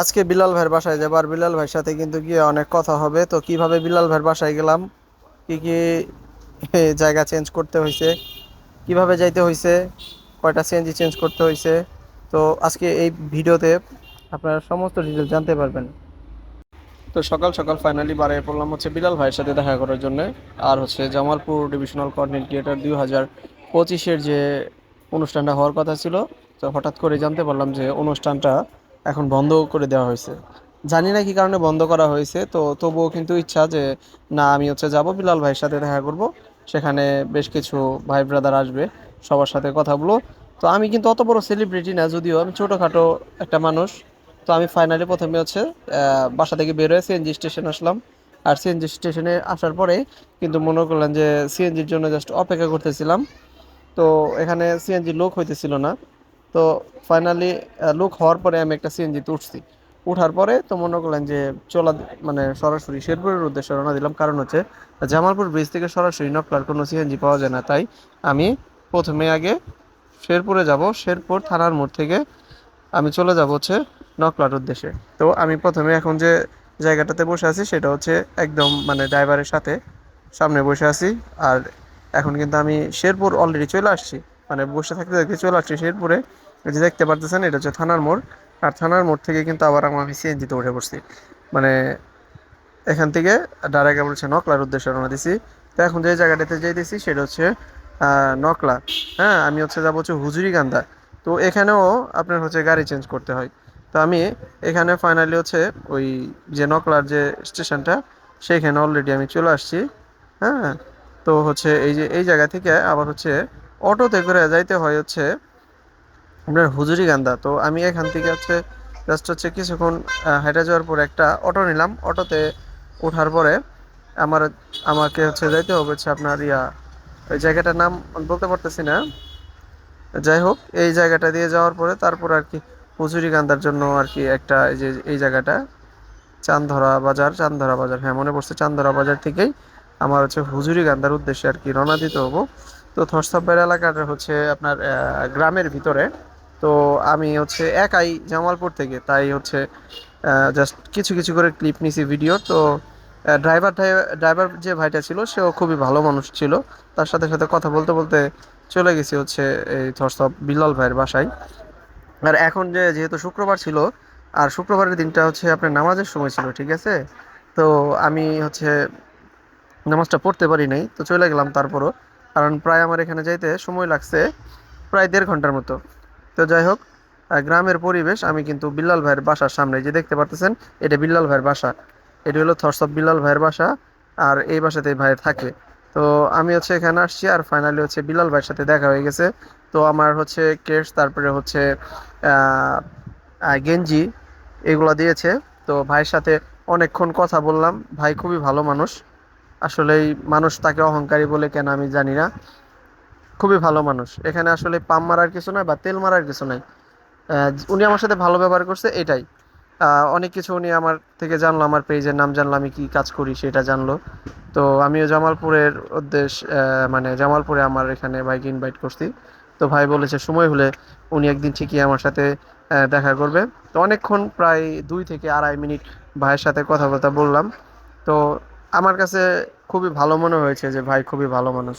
আজকে বিলাল ভাইয়ের বাসায় যাব, আর বিলাল ভাইয়ের সাথে কিন্তু গিয়ে অনেক কথা হবে। তো কীভাবে বিলাল ভাইয়ের বাসায় গেলাম? কি কি জায়গা চেঞ্জ করতে হয়েছে কীভাবে যাইতে হয়েছে কয়টা সিএনজি চেঞ্জ করতে হয়েছে তো আজকে এই ভিডিওতে আপনারা সমস্ত ডিটেল জানতে পারবেন। তো সকাল সকাল ফাইনালি বাড়িয়ে পড়লাম হচ্ছে বিলাল ভাইয়ের সাথে দেখা করার জন্য। আর হচ্ছে জামালপুর ডিভিশনাল ক্রিয়েটার দুই হাজার পঁচিশের যে অনুষ্ঠানটা হওয়ার কথা ছিল, তো হঠাৎ করে জানতে পারলাম যে অনুষ্ঠানটা এখন বন্ধ করে দেওয়া হয়েছে। জানি না কি কারণে বন্ধ করা হয়েছে, তো তবুও কিন্তু ইচ্ছা যে, না, আমি হচ্ছে যাব, বিলাল ভাইয়ের সাথে দেখা করব। সেখানে বেশ কিছু ভাই ব্রাদার আসবে, সবার সাথে কথা বলব। তো আমি কিন্তু অত বড় সেলিব্রিটি না, যদিও আমি ছোটোখাটো একটা মানুষ। তো আমি ফাইনালি প্রথমে হচ্ছে বাসা থেকে বের হয়ে সিএনজি স্টেশন আসলাম। আর সিএনজি স্টেশনে আসার পরে কিন্তু মনে করলাম যে সিএনজির জন্য জাস্ট অপেক্ষা করতেছিলাম। তো এখানে সিএনজি লোক হইতেছিল না। তো ফাইনালি লুক হওয়ার পরে আমি একটা সিএনজিতে উঠছি। উঠার পরে তো মনে করলেন যে চলা মানে সরাসরি শেরপুরের উদ্দেশ্যে রওনা দিলাম। কারণ হচ্ছে জামালপুর ব্রিজ থেকে সরাসরি নকলার কোনো সিএনজি পাওয়া যায় না। তাই আমি প্রথমে আগে শেরপুরে যাব, শেরপুর থানার মোড় থেকে আমি চলে যাব হচ্ছে নকলার উদ্দেশ্যে। তো আমি প্রথমে এখন যে জায়গাটাতে বসে আছি সেটা হচ্ছে একদম মানে ড্রাইভারের সাথে সামনে বসে আছি। আর এখন কিন্তু আমি শেরপুর অলরেডি চলে আসছি। মানে বসে থাকতে থাকতে চলে আসছি শেরপুরে। যে দেখতে পারতেছেন, এটা হচ্ছে থানার মোড়। আর থানার মোড় থেকে কিন্তু আবার আমি সিএনজিতে উঠে পড়ছি। মানে এখান থেকে ডাইরেক্ট আবার হচ্ছে নকলার উদ্দেশ্যে রওনা দিছি। তো এখন যে জায়গাটাতে যাইতেছি সেটা হচ্ছে নকলা। হ্যাঁ আমি হচ্ছে যাব হচ্ছে হুজুরিকান্দা। তো এখানেও আপনার হচ্ছে গাড়ি চেঞ্জ করতে হয়। তো আমি এখানে ফাইনালি হচ্ছে ওই যে নকলার যে স্টেশনটা সেইখানে অলরেডি আমি চলে আসছি। হ্যাঁ তো হচ্ছে এই যে, এই জায়গা থেকে আবার হচ্ছে অটোতে করে যাইতে হয় হচ্ছে আপনার হুজুরিকান্দা তো আমি এখান থেকে হচ্ছে জাস্ট হচ্ছে কিছুক্ষণ হেঁটে যাওয়ার পরে একটা অটো নিলাম। অটোতে ওঠার পরে আমার, আমাকে হচ্ছে যাইতে হবে হচ্ছে আপনার ইয়া, ওই জায়গাটার নাম বলতে পারতেছি না। যাই হোক, এই জায়গাটা দিয়ে যাওয়ার পরে তারপর আর কি হুজুরিকান্দার জন্য আর কি একটা এই যে, এই জায়গাটা, চান্দরা বাজার চান্দরা বাজার। হ্যাঁ মনে পড়ছে চান্দরা বাজার থেকেই আমার হচ্ছে হুজুরিকান্দার উদ্দেশ্যে আর কি রওনা দিতে হব। তো থরসাব্বের এলাকাটা হচ্ছে আপনার গ্রামের ভিতরে। তো আমি হচ্ছে একাই জামালপুর থেকে, তাই হচ্ছে জাস্ট কিছু কিছু করে ক্লিপ নিছি ভিডিও তো ড্রাইভার ড্রাইভার যে ভাইটা ছিল, সেও খুবই ভালো মানুষ ছিল। তার সাথে সাথে কথা বলতে বলতে চলে গেছি হচ্ছে এই থরসব বিল্লাল ভাইয়ের বাসায়। আর এখন যে যেহেতু শুক্রবার ছিল, আর শুক্রবারের দিনটা হচ্ছে আপনার নামাজের সময় ছিল, ঠিক আছে? তো আমি হচ্ছে নামাজটা পড়তে পারি নাই, তো চলে গেলাম তারপরও। কারণ প্রায় আমার এখানে যাইতে সময় লাগছে প্রায় দেড় ঘণ্টার মতো। তো যাই হোক গ্রামের পরিবেশ, আমি কিন্তু বিল্লাল ভাইয়ের বাসার সামনে যে দেখতে পারতেছেন, এটা বিল্লাল ভাইয়ের বাসা। এটি হলো থরসব বিল্লাল ভাইয়ের বাসা, আর এই বাসাতে ভাই থাকে। তো আমি হচ্ছে এখানে আসছি, আর ফাইনালি হচ্ছে বিল্লাল ভাইয়ের সাথে দেখা হয়ে গেছে। তো আমার হচ্ছে কেস তারপরে হচ্ছে গেঞ্জি, এগুলো দিয়েছে। তো ভাইয়ের সাথে অনেকক্ষণ কথা বললাম। ভাই খুবই ভালো মানুষ। আসলেই মানুষ তাকে অহংকারী বলে কেন আমি জানি না। খুবই ভালো মানুষ। এখানে আসলে পাম মারার কিছু নাই বা তেল মারার কিছু নাই। উনি আমার সাথে ভালো ব্যবহার করছে এটাই। অনেক কিছু উনি আমার থেকে জানলো, আমার পেজের নাম জানলো, আমি কি কাজ করি সেটা জানলো। তো আমিও জামালপুরের উদ্দেশ্য মানে জামালপুরে আমার এখানে ভাইকে ইনভাইট করছি। তো ভাই বলেছে, সময় হলে উনি একদিন ঠিকই আমার সাথে দেখা করবে। তো অনেকক্ষণ প্রায় দুই থেকে আড়াই মিনিট ভাইয়ের সাথে কথাবার্তা বললাম। তো আমার কাছে খুবই ভালো মনে হয়েছে যে ভাই খুবই ভালো মানুষ।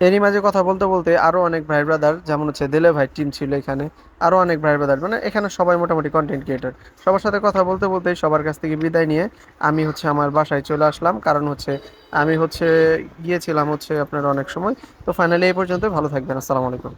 এরই মাঝে কথা বলতে বলতে আরও অনেক ভাই ব্রাদার যেমন হচ্ছে দেলে ভাই টিম ছিল এখানে, আরও অনেক ভাই ব্রাদার মানে এখানে সবাই মোটামুটি কন্টেন্ট ক্রিয়েটার সবার সাথে কথা বলতে বলতে সবার কাছ থেকে বিদায় নিয়ে আমি হচ্ছে আমার বাসায় চলে আসলাম, কারণ হচ্ছে আমি হচ্ছে গিয়েছিলাম হচ্ছে আপনার অনেক সময়। তো ফাইনালি এই পর্যন্ত ভালো থাকবেন, আসসালামু আলাইকুম।